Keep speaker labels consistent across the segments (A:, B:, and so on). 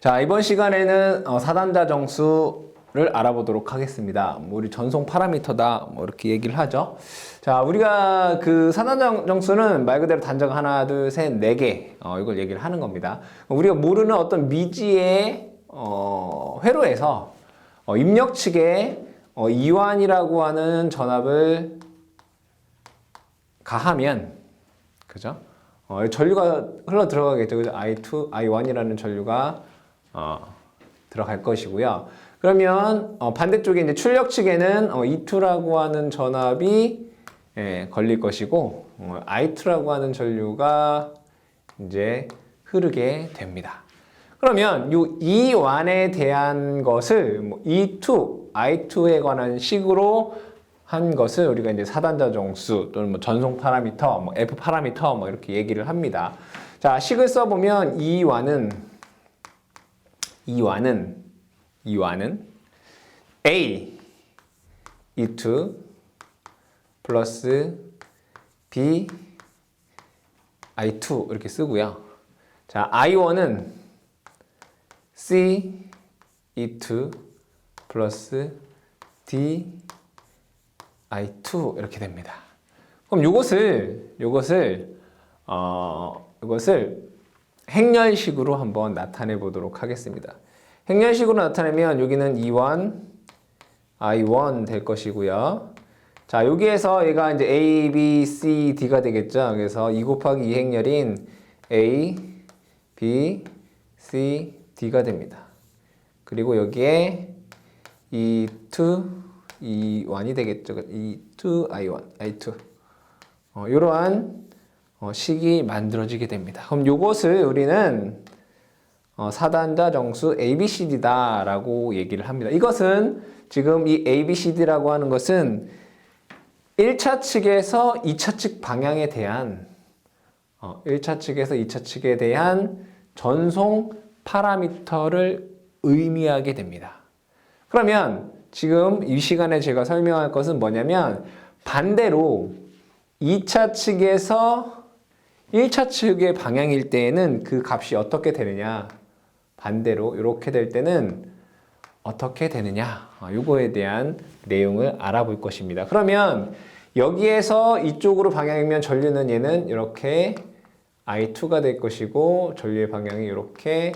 A: 자, 이번 시간에는 어, 사단자 정수를 알아보도록 하겠습니다. 뭐 우리 전송 파라미터다, 뭐 이렇게 얘기를 하죠. 자, 우리가 그 사단자 정수는 말 그대로 단자가 하나, 둘, 셋, 네 개, 어, 이걸 얘기를 하는 겁니다. 우리가 모르는 어떤 미지의 어, 회로에서 어, 입력 측에 어, 이완이라고 하는 전압을 가하면, 그죠? 어, 전류가 흘러 들어가겠죠. 그죠? I2, I1이라는 전류가 어, 들어갈 것이고요. 그러면 어, 반대쪽에 이제 출력 측에는 어, E2라고 하는 전압이 예, 걸릴 것이고 어, I2라고 하는 전류가 이제 흐르게 됩니다. 그러면 이 E1에 대한 것을 뭐 E2, I2에 관한 식으로 한 것을 우리가 이제 사단자 정수 또는 뭐 전송 파라미터, 뭐 F 파라미터 뭐 이렇게 얘기를 합니다. 자, 식을 써 보면 E1은 E1은 E1은 A E2 플러스 B I2 이렇게 쓰고요. 자, I1은 C E2 플러스 D I2 이렇게 됩니다. 그럼 이것을 이것을 어 이것을 행렬식으로 한번 나타내 보도록 하겠습니다. 행렬식으로 나타내면 여기는 E1, I1 될 것이고요. 자, 여기에서 얘가 이제 A, B, C, D가 되겠죠. 그래서 2 곱하기 2 행렬인 A, B, C, D가 됩니다. 그리고 여기에 E2, E1이 되겠죠. E2, I1, I2. 어, 이러한 어, 식이 만들어지게 됩니다. 그럼 이것을 우리는 어, 사단자 정수 ABCD다 라고 얘기를 합니다. 이것은 지금 이 ABCD라고 하는 것은 1차 측에서 2차 측 방향에 대한 어, 1차 측에서 2차 측에 대한 전송 파라미터를 의미하게 됩니다. 그러면 지금 이 시간에 제가 설명할 것은 뭐냐면 반대로 2차 측에서 1차 측의 방향일 때에는 그 값이 어떻게 되느냐 반대로 이렇게 될 때는 어떻게 되느냐 이거에 대한 내용을 알아볼 것입니다. 그러면 여기에서 이쪽으로 방향이면 전류는 얘는 이렇게 I2가 될 것이고 전류의 방향이 이렇게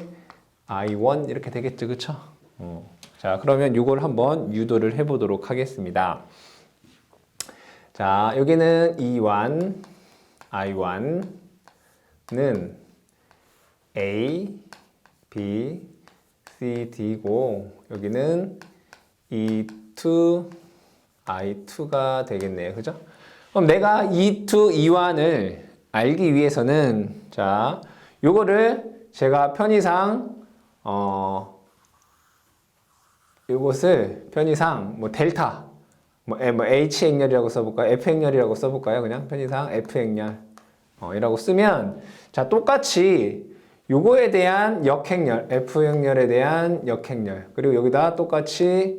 A: I1 이렇게 되겠죠, 그렇죠? 어. 자, 그러면 이걸 한번 유도를 해보도록 하겠습니다. 자, 여기는 E1, I1는 A, B, C, D고 여기는 E2, I2가 되겠네요. 그죠? 그럼 내가 E2, E1을 알기 위해서는 자, 요거를 제가 편의상 어 요것을 편의상 뭐 델타 뭐, 에, 뭐 H 행렬이라고 써볼까요? F 행렬이라고 써볼까요? 그냥 편의상 F 행렬 어, 이라고 쓰면 자 똑같이 요거에 대한 역행렬 F 행렬에 대한 역행렬 그리고 여기다 똑같이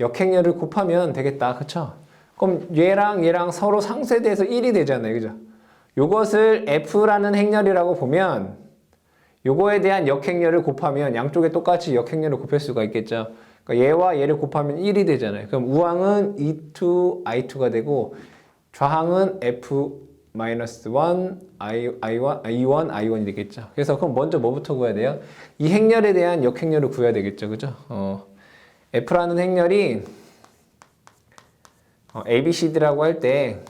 A: 역행렬을 곱하면 되겠다 그쵸? 그럼 얘랑 얘랑 서로 상쇄돼서 1이 되잖아요 그죠? 요것을 F라는 행렬이라고 보면 요거에 대한 역행렬을 곱하면 양쪽에 똑같이 역행렬을 곱할 수가 있겠죠. 그러니까 얘와 얘를 곱하면 1이 되잖아요. 그럼 우항은 E2, I2가 되고 좌항은 F-1, I, I1, I1, I1이 되겠죠. 그래서 그럼 먼저 뭐부터 구해야 돼요? 이 행렬에 대한 역행렬을 구해야 되겠죠. 그죠? 어, F라는 행렬이 어, ABCD라고 할때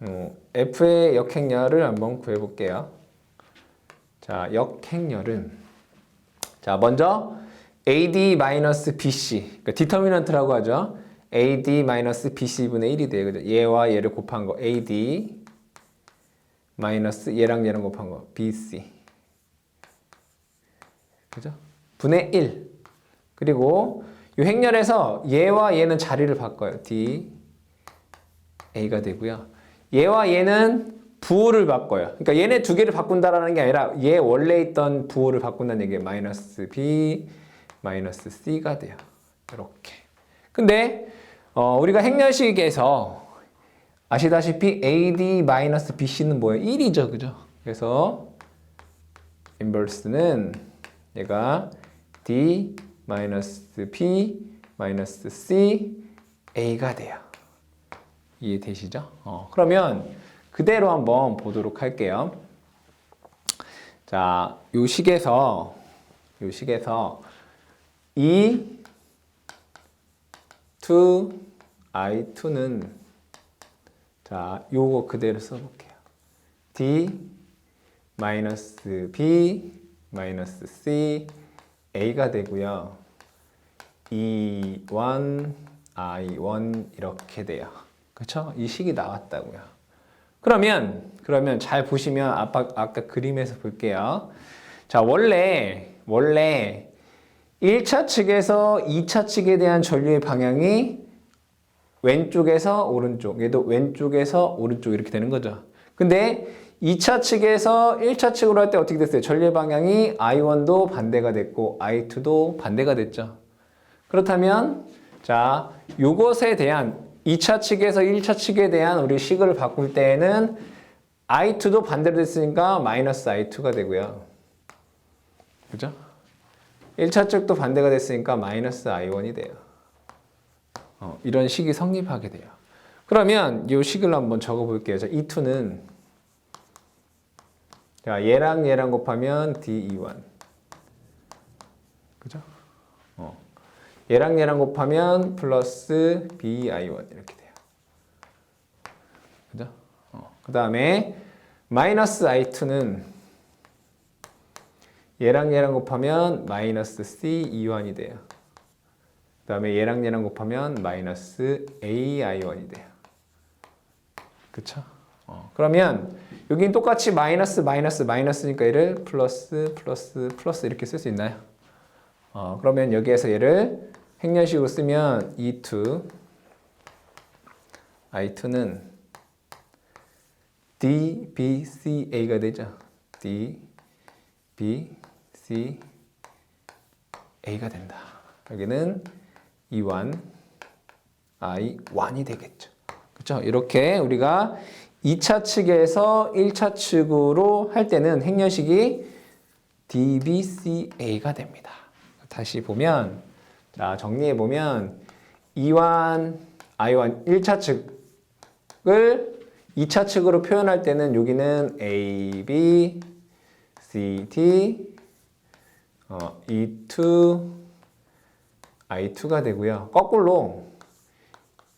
A: 어, F의 역행렬을 한번 구해볼게요. 자, 역행렬은 자, 먼저 AD-BC 그러니까 디터미넌트라고 하죠. AD-BC분의 1이 돼요. 그죠? 얘와 얘를 곱한 거 AD 마이너스 얘랑 얘랑 곱한 거 BC 그죠? 분의 1 그리고 이 행렬에서 얘와 얘는 자리를 바꿔요. D A가 되고요. 얘와 얘는 부호를 바꿔요. 그러니까 얘네 두 개를 바꾼다라는 게 아니라 얘 원래 있던 부호를 바꾼다는 얘기예요. 마이너스 B, 마이너스 C가 돼요. 이렇게. 근데 어, 우리가 행렬식에서 아시다시피 AD 마이너스 BC는 뭐예요? 1이죠. 그죠? 그래서 인버스는 얘가 D 마이너스 P 마이너스 C A가 돼요. 이해되시죠? 어, 그러면 그대로 한번 보도록 할게요. 자, 요 식에서 요 식에서 E to I2는 자, 요거 그대로 써볼게요. D 마이너스 B 마이너스 C A가 되고요. E1 I1 이렇게 돼요. 그렇죠? 이 식이 나왔다고요. 그러면 그러면 잘 보시면 아까 아까 그림에서 볼게요. 자, 원래 원래 1차 측에서 2차 측에 대한 전류의 방향이 왼쪽에서 오른쪽, 얘도 왼쪽에서 오른쪽 이렇게 되는 거죠. 근데 2차 측에서 1차 측으로 할 때 어떻게 됐어요? 전류의 방향이 I1도 반대가 됐고 I2도 반대가 됐죠. 그렇다면 자, 요것에 대한 2차 측에서 1차 측에 대한 우리 식을 바꿀 때에는 I2도 반대로 됐으니까 마이너스 I2가 되고요. 그죠? 1차 측도 반대가 됐으니까 마이너스 I1이 돼요. 어, 이런 식이 성립하게 돼요. 그러면 이 식을 한번 적어 볼게요. 자, E2는 자, 얘랑 얘랑 곱하면 DE1. 그죠? 어. 얘랑 얘랑 곱하면 플러스 BI1 이렇게 돼요. 그죠? 어. 그 다음에 마이너스 I2는 얘랑 얘랑 곱하면 마이너스 CE1이 돼요. 그 다음에 얘랑 얘랑 곱하면 마이너스 AI1이 돼요. 그쵸? 어, 그러면 여긴 똑같이 마이너스 마이너스 마이너스니까 얘를 플러스 플러스 플러스 이렇게 쓸 수 있나요? 어, 그러면 여기에서 얘를 행렬식으로 쓰면 E2 I2는 D, B, C, A가 되죠. D, B, A가 된다. 여기는 E1, I1이 되겠죠. 그렇죠? 이렇게 우리가 2차 측에서 1차 측으로 할 때는 행렬식이 DBCA가 됩니다. 다시 보면 자, 정리해 보면 E1, I1 1차 측을 2차 측으로 표현할 때는 여기는 A, B, C, D, 어, E2, I2가 되고요. 거꾸로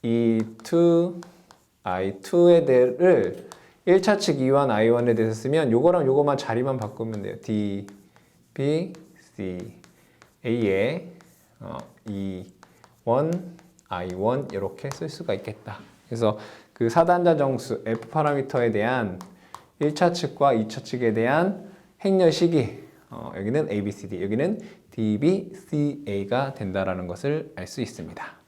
A: E2, I2에 대를 1차 측 E1, I1에 대해서 쓰면 요거랑 요거만 자리만 바꾸면 돼요. D, B, C, A에 어, E1, I1 이렇게 쓸 수가 있겠다. 그래서 그 사단자 정수 F 파라미터에 대한 1차 측과 2차 측에 대한 행렬식이 어, 여기는 A, B, C, D, 여기는 D, B, C, A가 된다라는 것을 알 수 있습니다.